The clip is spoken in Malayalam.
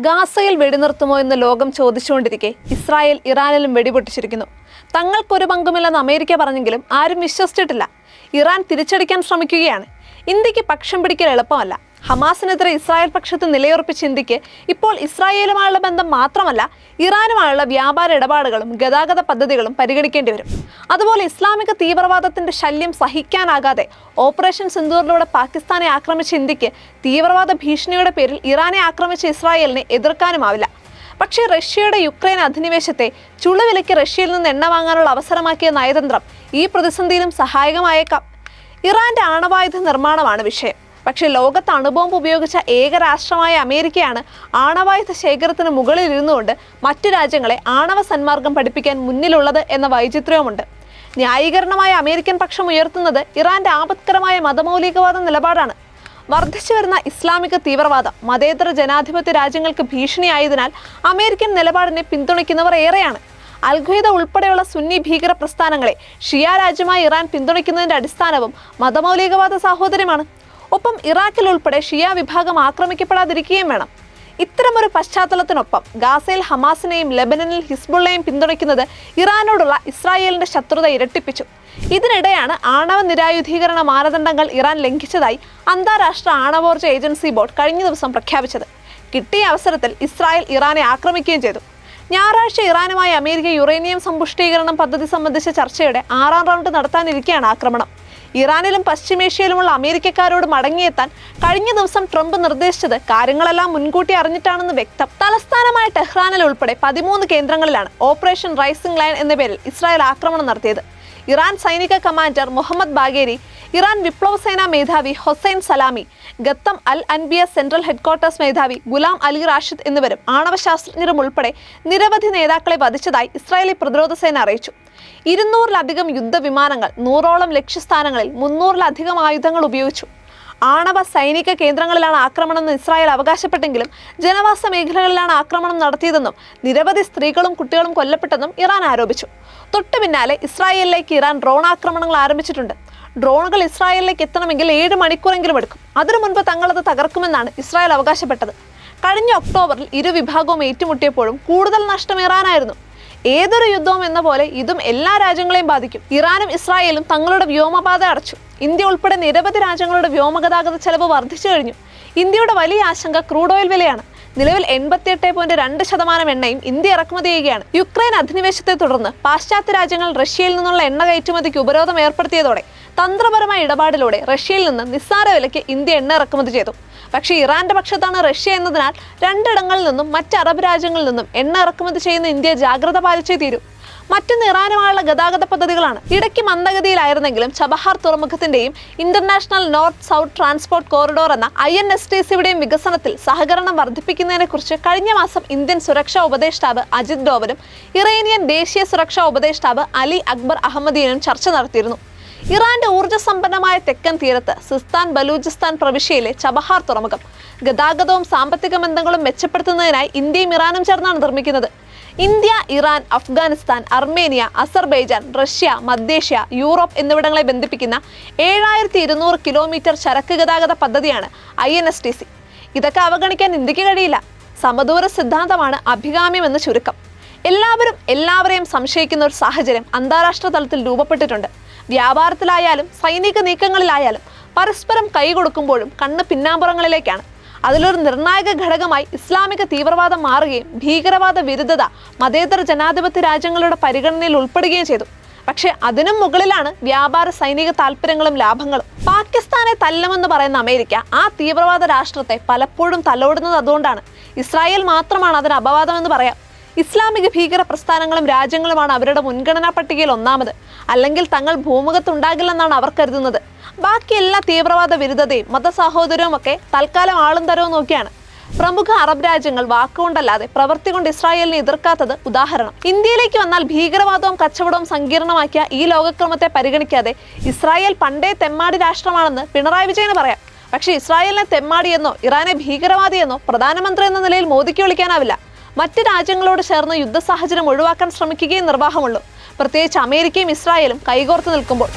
ഗാസയിൽ വെടിനിർത്തുമോ എന്ന് ലോകം ചോദിച്ചുകൊണ്ടിരിക്കെ ഇസ്രായേൽ ഇറാനിലും വെടിപൊട്ടിച്ചിരിക്കുന്നു. തങ്ങൾക്കൊരു പങ്കുമില്ലെന്ന് അമേരിക്ക പറഞ്ഞെങ്കിലും ആരും വിശ്വസിച്ചിട്ടില്ല. ഇറാൻ തിരിച്ചടിക്കാൻ ശ്രമിക്കുകയാണ്. ഇന്ത്യയ്ക്ക് പക്ഷം പിടിക്കൽ എളുപ്പമല്ല. ഹമാസിനെതിരെ ഇസ്രായേൽ പക്ഷത്ത് നിലയുറപ്പിച്ച ഇന്ത്യയ്ക്ക് ഇപ്പോൾ ഇസ്രായേലുമായുള്ള ബന്ധം മാത്രമല്ല ഇറാനുമായുള്ള വ്യാപാര ഇടപാടുകളും ഗതാഗത പദ്ധതികളും പരിഗണിക്കേണ്ടി വരും. അതുപോലെ ഇസ്ലാമിക തീവ്രവാദത്തിന്റെ ശല്യം സഹിക്കാനാകാതെ ഓപ്പറേഷൻ സിന്ദൂറിലൂടെ പാകിസ്ഥാനെ ആക്രമിച്ച ഇന്ത്യയ്ക്ക് തീവ്രവാദ ഭീഷണിയുടെ പേരിൽ ഇറാനെ ആക്രമിച്ച ഇസ്രായേലിനെ എതിർക്കാനുമാവില്ല. പക്ഷേ റഷ്യയുടെ യുക്രൈൻ അധിനിവേശത്തെ ചുളുവിലയ്ക്ക് റഷ്യയിൽ നിന്ന് എണ്ണ വാങ്ങാനുള്ള അവസരമാക്കിയ നയതന്ത്രം ഈ പ്രതിസന്ധിയിലും സഹായകമായേക്കാം. ഇറാന്റെ ആണവായുധ നിർമ്മാണമാണ് വിഷയം. പക്ഷേ ലോകത്ത് അണുബോംബ് ഉപയോഗിച്ച ഏക രാഷ്ട്രമായ അമേരിക്കയാണ് ആണവായുധ ശേഖരത്തിന് മുകളിൽ ഇരുന്നുകൊണ്ട് മറ്റു രാജ്യങ്ങളെ ആണവ സന്മാർഗം പഠിപ്പിക്കാൻ മുന്നിലുള്ളത് എന്ന വൈചിത്ര്യവുമുണ്ട് ന്യായീകരണമായ അമേരിക്കൻ പക്ഷം ഉയർത്തുന്നത് ഇറാന്റെ ആപത്കരമായ മതമൗലികവാദ നിലപാടാണ്. വർദ്ധിച്ചു വരുന്ന ഇസ്ലാമിക തീവ്രവാദം മതേതര ജനാധിപത്യ രാജ്യങ്ങൾക്ക് ഭീഷണിയായതിനാൽ അമേരിക്കൻ നിലപാടിനെ പിന്തുണയ്ക്കുന്നവർ ഏറെയാണ്. അൽഖ്വയ്ദ ഉൾപ്പെടെയുള്ള സുന്നി ഭീകര പ്രസ്ഥാനങ്ങളെ ഷിയ രാജ്യമായി ഇറാൻ പിന്തുണയ്ക്കുന്നതിന്റെ അടിസ്ഥാനവും മതമൗലികവാദ സാഹോദര്യമാണ്. ഒപ്പം ഇറാഖിൽ ഉൾപ്പെടെ ഷിയ വിഭാഗം ആക്രമിക്കപ്പെടാതിരിക്കുകയും വേണം. ഇത്തരമൊരു പശ്ചാത്തലത്തിനൊപ്പം ഗാസയിൽ ഹമാസിനെയും ലെബനനിൽ ഹിസ്ബുള്ളയും പിന്തുണയ്ക്കുന്നത് ഇറാനോടുള്ള ഇസ്രായേലിന്റെ ശത്രുത ഇരട്ടിപ്പിച്ചു. ഇതിനിടെയാണ് ആണവ നിരായുധീകരണ മാനദണ്ഡങ്ങൾ ഇറാൻ ലംഘിച്ചതായി അന്താരാഷ്ട്ര ആണവോർജ ഏജൻസി ബോർഡ് കഴിഞ്ഞ ദിവസം പ്രഖ്യാപിച്ചത്. കിട്ടിയ അവസരത്തിൽ ഇസ്രായേൽ ഇറാനെ ആക്രമിക്കുകയും ചെയ്തു. ഞായറാഴ്ച ഇറാനുമായി അമേരിക്ക യുറേനിയം സമ്പുഷ്ടീകരണം പദ്ധതി സംബന്ധിച്ച ചർച്ചയുടെ ആറാം റൗണ്ട് നടത്താനിരിക്കെയാണ് ആക്രമണം. ഇറാനിലും പശ്ചിമേഷ്യയിലുമുള്ള അമേരിക്കക്കാരോട് മടങ്ങിയെത്താൻ കഴിഞ്ഞ ദിവസം ട്രംപ് നിർദ്ദേശിച്ചത് കാര്യങ്ങളെല്ലാം മുൻകൂട്ടി അറിഞ്ഞിട്ടാണെന്ന് വ്യക്തം. തലസ്ഥാനമായ ടെഹ്റാനിൽ ഉൾപ്പെടെ പതിമൂന്ന് കേന്ദ്രങ്ങളിലാണ് ഓപ്പറേഷൻ റൈസിംഗ് ലൈൻ എന്ന പേരിൽ ഇസ്രായേൽ ആക്രമണം നടത്തിയത്. ഇറാൻ സൈനിക കമാൻഡർ മുഹമ്മദ് ബാഗേരി ഇറാൻ വിപ്ലവ സേനാ മേധാവി Hossein Salami Khatam al Anbiya central headquarters മേധാവി ഗുലാം അലി റാഷിദ് എന്നിവരും ആണവശാസ്ത്രജ്ഞരും ഉൾപ്പെടെ നിരവധി നേതാക്കളെ വധിച്ചതായി ഇസ്രായേലി പ്രതിരോധ സേന അറിയിച്ചു. ഇരുന്നൂറിലധികം യുദ്ധവിമാനങ്ങൾ നൂറോളം ലക്ഷ്യസ്ഥാനങ്ങളിൽ മുന്നൂറിലധികം ആയുധങ്ങൾ ഉപയോഗിച്ചു. ആണവ സൈനിക കേന്ദ്രങ്ങളിലാണ് ആക്രമണം എന്ന് ഇസ്രായേൽ അവകാശപ്പെട്ടെങ്കിലും ജനവാസ മേഖലകളിലാണ് ആക്രമണം നടത്തിയതെന്നും നിരവധി സ്ത്രീകളും കുട്ടികളും കൊല്ലപ്പെട്ടെന്നും ഇറാൻ ആരോപിച്ചു. തൊട്ടു പിന്നാലെ ഇസ്രായേലിലേക്ക് ഇറാൻ ഡ്രോൺ ആക്രമണങ്ങൾ ആരംഭിച്ചിട്ടുണ്ട്. ഡ്രോണുകൾ ഇസ്രായേലിലേക്ക് എത്തണമെങ്കിൽ ഏഴ് മണിക്കൂറെങ്കിലും എടുക്കും. അതിനു മുൻപ് തങ്ങളത് തകർക്കുമെന്നാണ് ഇസ്രായേൽ അവകാശപ്പെട്ടത്. കഴിഞ്ഞ ഒക്ടോബറിൽ ഇരു വിഭാഗവും ഏറ്റുമുട്ടിയപ്പോഴും കൂടുതൽ നഷ്ടം ഇറാനായിരുന്നു. ഏതൊരു യുദ്ധവും എന്ന പോലെ ഇതും എല്ലാ രാജ്യങ്ങളെയും ബാധിക്കും. ഇറാനും ഇസ്രായേലും തങ്ങളുടെ വ്യോമപാത അടച്ചു. ഇന്ത്യ ഉൾപ്പെടെ നിരവധി രാജ്യങ്ങളുടെ വ്യോമഗതാഗത ചെലവ് വർദ്ധിച്ചു കഴിഞ്ഞു. ഇന്ത്യയുടെ വലിയ ആശങ്ക ക്രൂഡ് ഓയിൽ വിലയാണ്. നിലവിൽ എൺപത്തിയെട്ട് പോയിന്റ് രണ്ട് ശതമാനം എണ്ണയും ഇന്ത്യ ഇറക്കുമതി ചെയ്യുകയാണ്. യുക്രൈൻ അധിനിവേശത്തെ തുടർന്ന് പാശ്ചാത്യ രാജ്യങ്ങൾ റഷ്യയിൽ നിന്നുള്ള എണ്ണ കയറ്റുമതിക്ക് ഉപരോധം ഏർപ്പെടുത്തിയതോടെ തന്ത്രപരമായ ഇടപാടിലൂടെ റഷ്യയിൽ നിന്ന് നിസ്സാര വിലയ്ക്ക് ഇന്ത്യ എണ്ണ ഇറക്കുമതി ചെയ്തു. പക്ഷേ ഇറാന്റെ പക്ഷത്താണ് റഷ്യ എന്നതിനാൽ രണ്ടിടങ്ങളിൽ നിന്നും മറ്റ് അറബ് രാജ്യങ്ങളിൽ നിന്നും എണ്ണ ഇറക്കുമതി ചെയ്യുന്ന ഇന്ത്യ ജാഗ്രത പാലിച്ചേ തീരൂ. മറ്റൊന്ന് ഇറാനുമായുള്ള ഗതാഗത പദ്ധതികളാണ്. ഇടയ്ക്ക് മന്ദഗതിയിലായിരുന്നെങ്കിലും Chabahar തുറമുഖത്തിന്റെയും international north south transport corridor എന്ന ഐ എൻ എസ് ടി സിയുടെയും വികസനത്തിൽ സഹകരണം വർദ്ധിപ്പിക്കുന്നതിനെക്കുറിച്ച് കഴിഞ്ഞ മാസം ഇന്ത്യൻ സുരക്ഷാ ഉപദേഷ്ടാവ് അജിത് ഡോവലും ഇറാനിയൻ ദേശീയ സുരക്ഷാ ഉപദേഷ്ടാവ് അലി അക്ബർ അഹമ്മദിയനും ചർച്ച നടത്തിയിരുന്നു. ഇറാന്റെ ഊർജ സമ്പന്നമായ തെക്കൻ തീരത്ത് സിസ്താൻ ബലൂചിസ്ഥാൻ പ്രവിശ്യയിലെ ചബഹാർ തുറമുഖം. ഗതാഗതവും സാമ്പത്തിക ബന്ധങ്ങളും മെച്ചപ്പെടുത്തുന്നതിനായി ഇന്ത്യയും ഇറാനും ചേർന്നാണ് നിർമ്മിക്കുന്നത്. India Iran Afghanistan Armenia Azerbaijan Russia മധ്യേഷ്യ Europe എന്നിവിടങ്ങളെ ബന്ധിപ്പിക്കുന്ന ഏഴായിരത്തി ഇരുന്നൂറ് കിലോമീറ്റർ ചരക്ക് ഗതാഗത പദ്ധതിയാണ് I N S T C. ഇതൊക്കെ അവഗണിക്കാൻ ഇന്ത്യയ്ക്ക് കഴിയില്ല. സമദൂര സിദ്ധാന്തമാണ് അഭികാമ്യമെന്ന് ചുരുക്കം. എല്ലാവരും എല്ലാവരെയും സംശയിക്കുന്ന ഒരു സാഹചര്യം അന്താരാഷ്ട്ര തലത്തിൽ രൂപപ്പെട്ടിട്ടുണ്ട്. വ്യാപാരത്തിലായാലും സൈനിക നീക്കങ്ങളിലായാലും പരസ്പരം കൈകൊടുക്കുമ്പോഴും കണ്ണ് പിന്നാമ്പുറങ്ങളിലേക്കാണ്. അതിലൊരു നിർണായക ഘടകമായി ഇസ്ലാമിക തീവ്രവാദം മാറുകയും ഭീകരവാദ വിരുദ്ധത മതേതര ജനാധിപത്യ രാജ്യങ്ങളുടെ പരിഗണനയിൽ ഉൾപ്പെടുകയും ചെയ്തു. പക്ഷേ അതിനും മുകളിലാണ് വ്യാപാര സൈനിക താല്പര്യങ്ങളും ലാഭങ്ങളും. പാകിസ്ഥാനെ തല്ലമെന്ന് പറയുന്ന അമേരിക്ക ആ തീവ്രവാദ രാഷ്ട്രത്തെ പലപ്പോഴും തലോടുന്നത് അതുകൊണ്ടാണ്. ഇസ്രായേൽ മാത്രമാണ് അതിന് അപവാദമെന്ന് പറയാം. ഇസ്ലാമിക ഭീകര പ്രസ്ഥാനങ്ങളും രാജ്യങ്ങളുമാണ് അവരുടെ മുൻഗണനാ പട്ടികയിൽ ഒന്നാമത്. അല്ലെങ്കിൽ തങ്ങൾ ഭൂമുഖത്തുണ്ടാകില്ലെന്നാണ് അവർ കരുതുന്നത്. ബാക്കി എല്ലാ തീവ്രവാദ വിരുദ്ധതയും മതസാഹോദര്യവും ഒക്കെ തൽക്കാലം ആളും തരവും നോക്കിയാണ്. പ്രമുഖ അറബ് രാജ്യങ്ങൾ വാക്കുകൊണ്ടല്ലാതെ പ്രവൃത്തി കൊണ്ട് ഇസ്രായേലിനെ എതിർക്കാത്തത് ഉദാഹരണം. ഇന്ത്യയിലേക്ക് വന്നാൽ ഭീകരവാദവും കച്ചവടവും സങ്കീർണമാക്കിയ ഈ ലോകക്രമത്തെ പരിഗണിക്കാതെ ഇസ്രായേൽ പണ്ടേ തെമ്മാടി രാഷ്ട്രമാണെന്ന് പിണറായി വിജയന് പറയാം. പക്ഷേ ഇസ്രായേലിനെ തെമ്മാടിയെന്നോ ഇറാനെ ഭീകരവാദിയെന്നോ പ്രധാനമന്ത്രി എന്ന നിലയിൽ മോദിക്ക് വിളിക്കാനാവില്ല. മറ്റ് രാജ്യങ്ങളോട് ചേർന്ന് യുദ്ധ സാഹചര്യം ഒഴിവാക്കാൻ ശ്രമിക്കുകയും നിർവാഹമുള്ളൂ. പ്രത്യേകിച്ച് അമേരിക്കയും ഇസ്രായേലും കൈകോർത്ത് നിൽക്കുമ്പോൾ